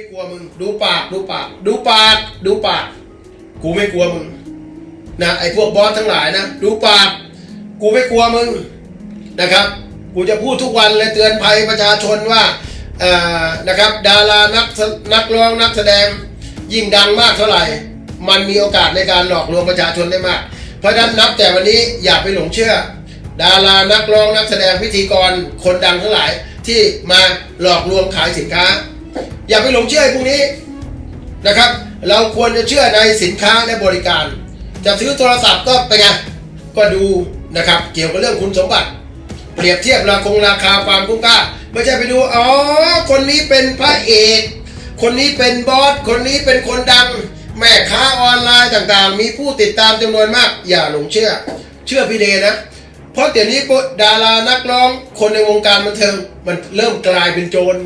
ไม่กลัวมึง ดูปาก ดูปาก ดูปาก ดูปาก กูไม่กลัวมึง นะไอ้พวกบอสทั้งหลายนะ ดูปาก กูไม่กลัวมึงนะครับ กูจะพูดทุกวันเลยเตือนภัยประชาชนว่าเอ่อนะครับ ดารานักนักร้องนักแสดงยิ่งดังมากเท่าไหร่ มันมีโอกาสในการหลอกลวงประชาชนได้มาก เพราะฉะนั้นนับแต่วันนี้อย่าไปหลงเชื่อ ดารานักร้องนักแสดงพิธีกรคนดังทั้งหลายที่มาหลอกลวงขายสินค้า อย่าไปหลงเชื่อไอ้พวกนี้นะครับ เราควรจะเชื่อในสินค้าและบริการ จะซื้อโทรศัพท์ก็ไปไงก็ดูนะครับ เกี่ยวกับเรื่องคุณสมบัติ เปรียบเทียบราคงราคาความคุ้มค่าไม่ใช่ไปดูอ๋อคนนี้เป็นพระเอก คนนี้เป็นบอสคนนี้เป็นคนดัง แม่ค้าออนไลน์ต่างๆ มีผู้ติดตามจำนวนมาก อย่าหลงเชื่อ เชื่อพี่เดนะ เพราะเดี๋ยวนี้ดารานักร้องคนในวงการบันเทิงมันเริ่มกลายเป็นโจร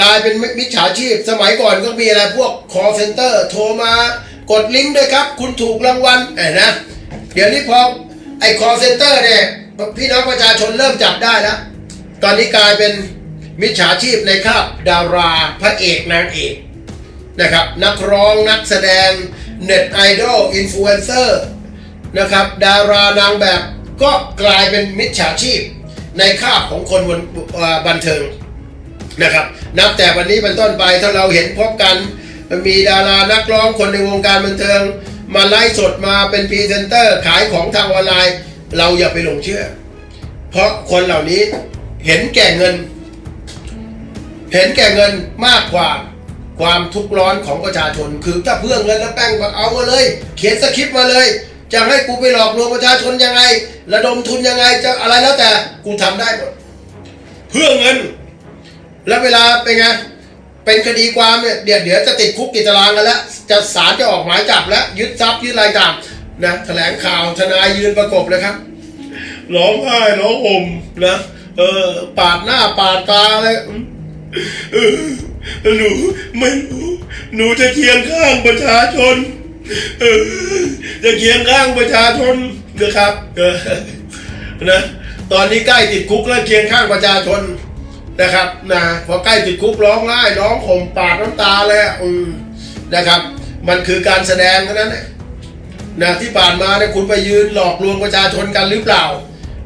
กลายเป็นมิจฉาชีพ สมัยก่อนก็มีอะไรพวก call center โทรมากดลิงก์ด้วยครับ คุณถูกรางวัลไอ้นะ เดี๋ยวนี้พอไอ้ call center เนี่ยพี่น้องประชาชนเริ่มจับได้แล้ว ตอนนี้กลายเป็นมิจฉาชีพในคาบดาราพระเอกนางเอกนะครับ นักร้องนักแสดงเน็ตไอดอลอินฟลูเอนเซอร์นะครับ ดารานางแบบก็กลายเป็นมิจฉาชีพในคาบของคนบนบันเทิง นะครับ นับแต่วันนี้เป็นต้นไปถ้าเราเห็นพบกัน มีดารานักร้องคนในวงการบันเทิง มาไลฟ์สดมาเป็นพรีเซนเตอร์ขายของทางออนไลน์ เราอย่าไปหลงเชื่อ เพราะคนเหล่านี้เห็นแก่เงิน เห็นแก่เงินมากกว่าความทุกข์ร้อนของประชาชน คือถ้าเพื่อเงินแล้วแป้งบอกเอามาเลย เขียนสคริปต์มาเลย จะให้กูไปหลอกลวงประชาชนยังไง ระดมทุนยังไงจะอะไรแล้วแต่กูทำได้หมดเพื่อเงิน แล้วเวลาเป็นไง เป็นคดีความเนี่ยเดี๋ยวเดี๋ยวจะติดคุกติดตารางกันแล้ว จะศาลจะออกหมายจับแล้ว ยึดทรัพย์ยึดอะไรต่างนะแถลงข่าวทนายยืนประกบเลยครับร้องไห้ร้องห่มนะเออปาดหน้าปาดตาเลยเออหนูไม่รู้หนูจะเคียงข้างประชาชนเออจะเคียงข้างประชาชนนะครับเออนะตอนนี้ใกล้ติดคุกแล้วเคียงข้างประชาชน นะครับนะพอใกล้ติดคุกร้องไห้ร้องห่มปาดน้ำตาเลยอืมนะครับ มันคือการแสดงเท่านั้นแหละนะที่ผ่านมาเนี่ยคุณไปยืนหลอกลวงประชาชนกันหรือเปล่า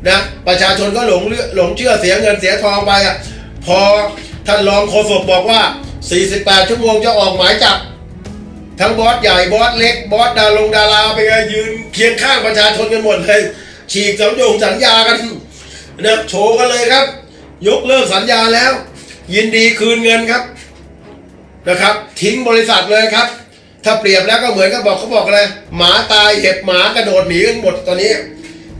นะประชาชนก็หลงเลือหลงเชื่อเสียเงินเสียทองไปอะพอท่านรองโฆษกบอกว่า 48 ชั่วโมงจะออกหมายจับ ทั้งบอสใหญ่บอสเล็กบอสดาลงดาราไปไงยืนเคียงข้างประชาชนกันหมดเลยฉีกสัญญงสัญญากันนะโชว์กันเลยครับ ยกเลิกสัญญาแล้ว ยินดีคืนเงินครับนะครับ ทิ้งบริษัทเลยครับ ถ้าเปรียบแล้วก็เหมือนกับบอกเขาบอกอะไรหมาตายเห็บหมากระโดดหนีกันหมดตอนนี้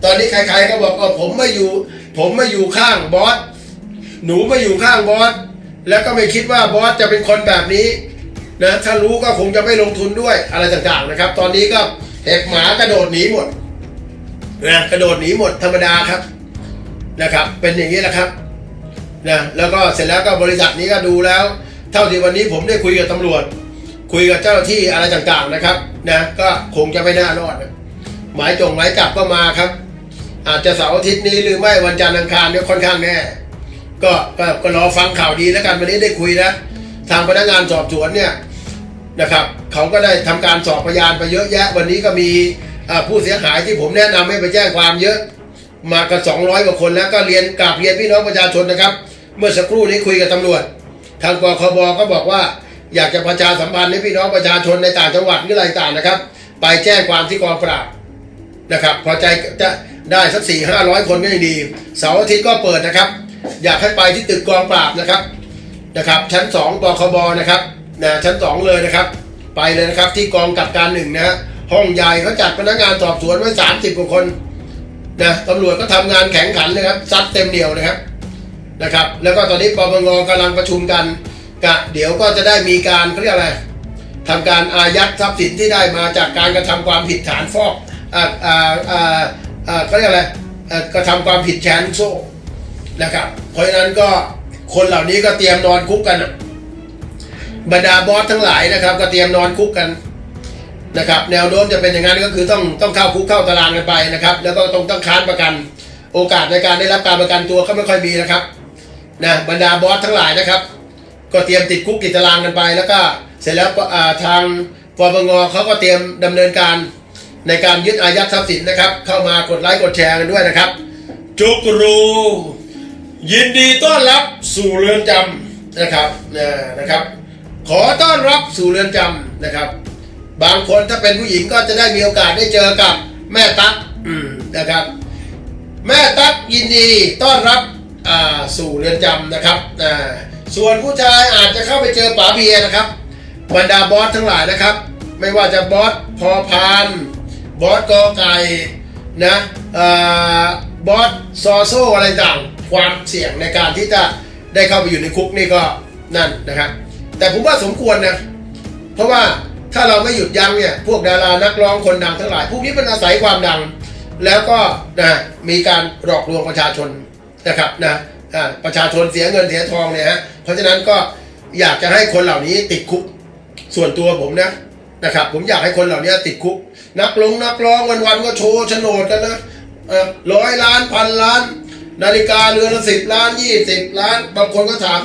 ตอนนี้ใครๆก็บอกเออผมไม่อยู่ ผมไม่อยู่ข้างบอสหนูไม่อยู่ข้างบอสแล้วก็ไม่คิดว่าบอสจะเป็นคนแบบนี้นะถ้ารู้ก็คงจะไม่ลงทุนด้วยอะไรต่างๆนะครับ ตอนนี้ก็เห็บหมากระโดดหนีหมดนะกระโดดหนีหมดธรรมดาครับนะครับ เป็นอย่างนี้แหละครับ นะแล้วก็เสร็จแล้วก็บริษัทนี้ก็ดูแล้ว เท่าที่วันนี้ผมได้คุยกับตำรวจ คุยกับเจ้าหน้าที่อะไรต่างๆนะครับนะก็คงจะไม่น่ารอดหมายจงหมายจับก็มาครับ อาจจะเสาร์อาทิตย์นี้หรือไม่วันจันทร์อังคารเนี่ยค่อนข้างแน่ก็ก็ก็รอฟังข่าวดีแล้วกันวันนี้ได้คุยนะทางพนักงานสอบสวนเนี่ยนะครับเขาก็ได้ทำการสอบพยานไปเยอะแยะ วันนี้ก็มีผู้เสียหายที่ผมแนะนำให้ไปแจ้งความเยอะมากัน200กว่าคนแล้วก็เรียนกราบเรียนพี่น้องประชาชนนะครับ เมื่อสักครู่นี้คุยกับตำรวจ ทางปคบก็บอกว่า อยากจะประชาสัมพันธ์ให้พี่น้องประชาชนในต่างจังหวัดหรืออะไรต่างนะครับ ไปแจ้งความที่กองปราบนะครับพอใจจะได้สักสี่ห้าร้อยคนก็ยังดีเสาร์อาทิตย์ก็เปิดนะครับ อยากให้ไปที่ตึกกองปราบนะครับนะครับ ชั้น2ปคบนะครับนะชั้น2เลยนะครับ ไปเลยนะครับที่กองกับการหนึ่งนะฮะห้องใหญ่เขาจัดพนักงานสอบสวนไว้30กว่าคนนะตำรวจก็ทำงานแข่งขันเลยครับซัดเต็มเดียวนะครับ นะครับ แล้วก็ตอนนี้ปปงกำลังประชุมกันกะเดี๋ยวก็จะได้มีการเขาเรียกอะไรทำการอายัดทรัพย์สินที่ได้มาจากการกระทำความผิดฐานฟอกอ่าอ่าอ่าอ่าเขาเรียกอะไรกระทำความผิดแชร์ลูกโซ่นะครับ เพราะฉะนั้นก็คนเหล่านี้ก็เตรียมนอนคุกกันบรรดาบอสทั้งหลายนะครับ ก็เตรียมนอนคุกกันนะครับ แนวโน้มจะเป็นอย่างนั้นก็คือต้องต้องเข้าคุกเข้าตารางกันไปนะครับ แล้วก็ต้องต้องค้านประกัน โอกาสในการได้รับการประกันตัวก็ไม่ค่อยมีนะครับ นะบรรดาบอสทั้งหลายนะครับ ก็เตรียมติดคุกติดตารางกันไป แล้วก็เสร็จแล้วอ่าทางปปงเขาก็เตรียมดำเนินการในการยึดอายัดทรัพย์สินนะครับ เข้ามากดไลค์กดแชร์กันด้วยนะครับ จุกรูยินดีต้อนรับสู่เรือนจำนะครับนะนะครับ ขอต้อนรับสู่เรือนจำนะครับ บางคนถ้าเป็นผู้หญิงก็จะได้มีโอกาสได้เจอกับแม่ตั๊กนะครับ แม่ตั๊กยินดีต้อนรับ สู่เรือนจำนะครับส่วนผู้ชายอาจจะเข้าไปเจอป๋าเบียนะครับบรรดาบอสทั้งหลายนะครับ ไม่ว่าจะบอสพอพานบอสกอไก่นะอบอสซอโซอะไรต่างความเสี่ยงในการที่จะได้เข้าไปอยู่ในคุกนี่ก็นั่นนะครับ แต่ผมว่าสมควรนะเพราะว่าถ้าเราไม่หยุดยั้งเนี่ยพวกดารานักร้องคนดังทั้งหลาย พวกนี้มันอาศัยความดัง แล้วก็นะมีการหลอกลวงประชาชน นะครับนะประชาชนเสียเงินเสียทองเนี่ยฮะเพราะฉะนั้นก็อยากจะให้คนเหล่านี้ติดคุกส่วนตัวผมนะนะครับผมอยากให้คนเหล่านี้ติดคุก นักลงนักร้องวันๆก็โชว์โฉนดกันนะร้อยล้านพันล้าน นาฬิกาเรือนละสิบล้านยี่สิบล้าน บางคนก็ถาม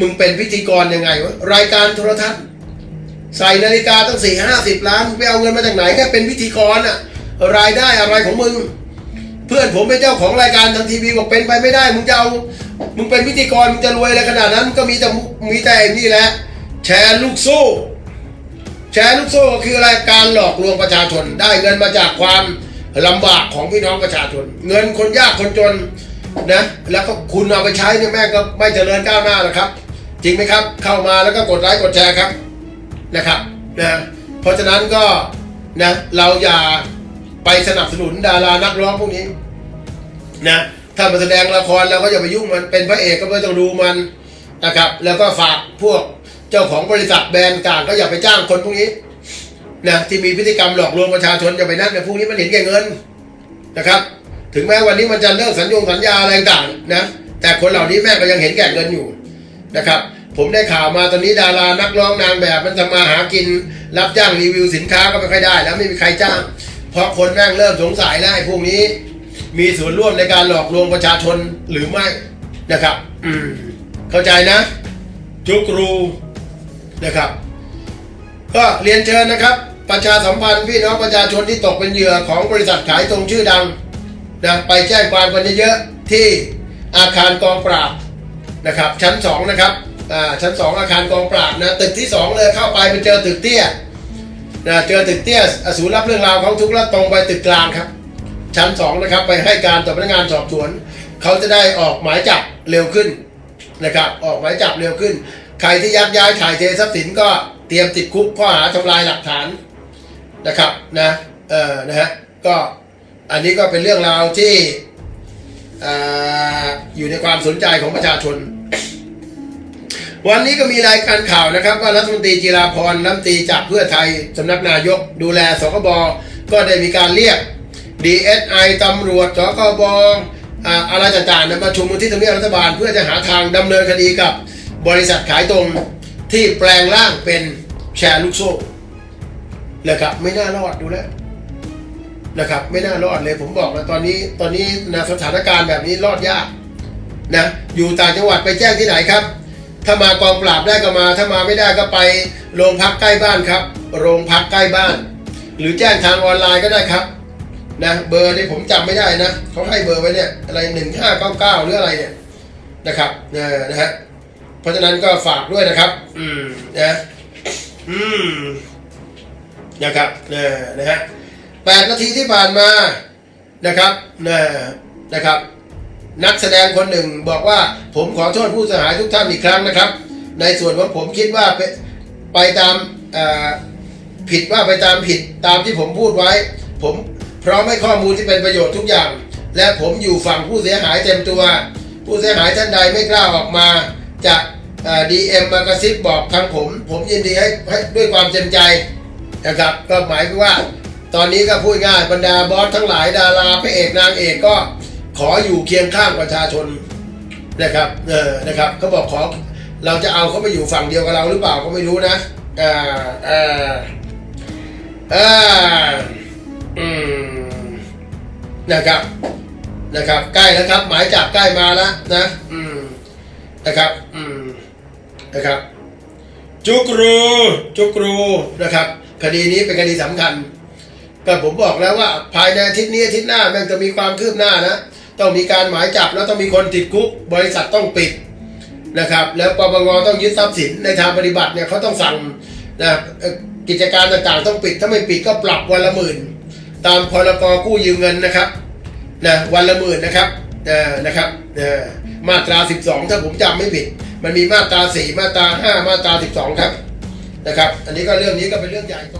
มึงเป็นพิธีกรยังไงวะรายการโทรทัศน์ ใส่นาฬิกาตั้งสี่ห้าสิบล้านไปเอาเงินมาจากไหนแค่เป็นพิธีกรอะรายได้อะไรของมึง เพื่อนผมเป็นเจ้าของรายการทางทีวีบอกเป็นไปไม่ได้ มึงจะเอา มึงเป็นพิธีกรมึงจะรวยอะไรขนาดนั้นก็มีแต่มีแต่ไอ้นี่แหละ แชร์ลูกโซ่ แชร์ลูกโซ่คืออะไรการหลอกลวงประชาชน ได้เงินมาจากความลำบากของพี่น้องประชาชน เงินคนยากคนจนนะแล้วก็คุณเอาไปใช้เนี่ยแม่งก็ไม่เจริญก้าวหน้าหรอกครับ จริงไหมครับ เข้ามาแล้วก็กดไลค์กดแชร์ครับนะครับนะเพราะฉะนั้นก็นะเราอย่า ไปสนับสนุนดารานักร้องพวกนี้นะถ้ามาแสดงละครเราก็อย่าไปยุ่งมันเป็นพระเอกก็ไม่ต้องดูมันนะครับ แล้วก็ฝากพวกเจ้าของบริษัทแบรนด์ต่างก็อย่าไปจ้างคนพวกนี้นะที่มีพฤติกรรมหลอกลวงประชาชนอย่าไปนั่นในพวกนี้มันเห็นแก่เงินนะครับ ถึงแม้วันนี้มันจะเลิกสัญญงสัญญาอะไรต่างนะแต่คนเหล่านี้แม่ก็ยังเห็นแก่เงินอยู่นะครับ ผมได้ข่าวมาตอนนี้ดารานักร้องนางแบบมันทำมาหากินรับจ้างรีวิวสินค้าก็ไม่ค่อยได้ แล้วไม่มีใครจ้าง ราะคนแม่งเริ่มสงสัยแล้วไอ้พวกนี้ มีส่วนร่วมในการหลอกลวงประชาชนหรือไม่นะครับ อืมเข้าใจนะจุกรูนะครับ ก็เรียนเชิญนะครับ ประชาสัมพันธ์พี่น้องประชาชนที่ตกเป็นเหยื่อของบริษัทขายตรงชื่อดังนะไปแจ้งความกันเยอะๆที่อาคารกองปราบนะครับ ชั้นสองนะครับอ่าชั้นสองอาคารกองปราบนะตึกที่สองเลยเข้าไปไปเจอตึกเตี้ย นะเจอตึกเตี้ยอะศูนย์รับเรื่องราวของทุกข์แล้วตรงไปตึกกลางครับ ชั้นสองนะครับไปให้การต่อพนักงานสอบสวน เขาจะได้ออกหมายจับเร็วขึ้นนะครับออกหมายจับเร็วขึ้น ใครที่ยักย้ายถ่ายเททรัพย์สินก็เตรียมติดคุกข้อหาทำลายหลักฐานนะครับนะเออนะฮะก็อันนี้ก็เป็นเรื่องราวที่ออยู่ในความสนใจของประชาชน วันนี้ก็มีรายการข่าวนะครับ ว่ารัฐมนตรีจิราพรรัฐมนตรีจากเพื่อไทยสำนักนายกดูแลสคบก็ได้มีการเรียก DSI ตำรวจสคบอะไรต่างๆนะมาชุมนุมที่ทำเนียบรัฐบาลเพื่อจะหาทางดำเนินคดีกับบริษัทขายตรงที่แปลงร่างเป็นแชร์ลูกโซ่เลยครับไม่น่ารอดดูแลนะครับไม่น่ารอดเลยผมบอกนะตอนนี้ตอนนี้นะสถานการณ์แบบนี้รอดยากนะอยู่ต่างจังหวัดไปแจ้งที่ไหนครับ ถ้ามากองปราบได้ก็มา ถ้ามาไม่ได้ก็ไปโรงพักใกล้บ้านครับ โรงพักใกล้บ้าน หรือแจ้งทางออนไลน์ก็ได้ครับนะเบอร์นี่ผมจำไม่ได้นะเขาให้เบอร์ไว้เนี่ยอะไรหนึ่งห้าเก้าเก้าหรืออะไรเนี่ยนะครับนะนะฮะเพราะฉะนั้นก็ฝากด้วยนะครับ อืมนะอืมนะครับนะนะฮะแปดนาทีที่ผ่านมานะครับนะนะครับ นักแสดงคนหนึ่งบอกว่าผมขอโทษผู้เสียหายทุกท่านอีกครั้งนะครับ ในส่วนของผมคิดว่าไปไปตามผิดว่าไปตามผิดตามที่ผมพูดไว้ ผมพร้อมให้ข้อมูลที่เป็นประโยชน์ทุกอย่าง และผมอยู่ฝั่งผู้เสียหายเต็มตัว ผู้เสียหายท่านใดไม่กล้าออกมาจะดีเอ็มมากระซิบบอกทางผม ผมยินดีให้ให้ด้วยความเต็มใจนะครับก็หมายว่า ตอนนี้ก็พูดง่ายบรรดาบอสทั้งหลายดาราพระเอกนางเอกก็ ขออยู่เคียงข้างประชาชนนะครับเออนะครับเขาบอกขอเราจะเอาเขาไปอยู่ฝั่งเดียวกับเราหรือเปล่าก็ไม่รู้นะอ่าอ่าอ่าอืมนะครับนะครับใกล้แล้วครับ หมายจับใกล้มาแล้วนะอืมนะครับอืมนะครับจุกรูจุกรูนะครับ คดีนี้เป็นคดีสำคัญก็ผมบอกแล้วว่าภายในอาทิตย์นี้อาทิตย์หน้าแม่งจะมีความคืบหน้านะ ต้องมีการหมายจับแล้วต้องมีคนติดคุก บริษัทต้องปิดนะครับ แล้วปปงต้องยึดทรัพย์สินในทางปฏิบัติเนี่ยเขาต้องสั่งนะกิจการต่างๆ ต้องปิดถ้าไม่ปิดก็ปรับวันละหมื่น ตามพรกกู้ยืมเงินนะครับนะวันละหมื่นนะครับนะครับมาตรา 12 ถ้าผมจำไม่ผิด มันมีมาตรา 4 มาตรา 5 มาตรา 12 ครับนะครับ อันนี้ก็เรื่องนี้ก็เป็นเรื่องใหญ่โต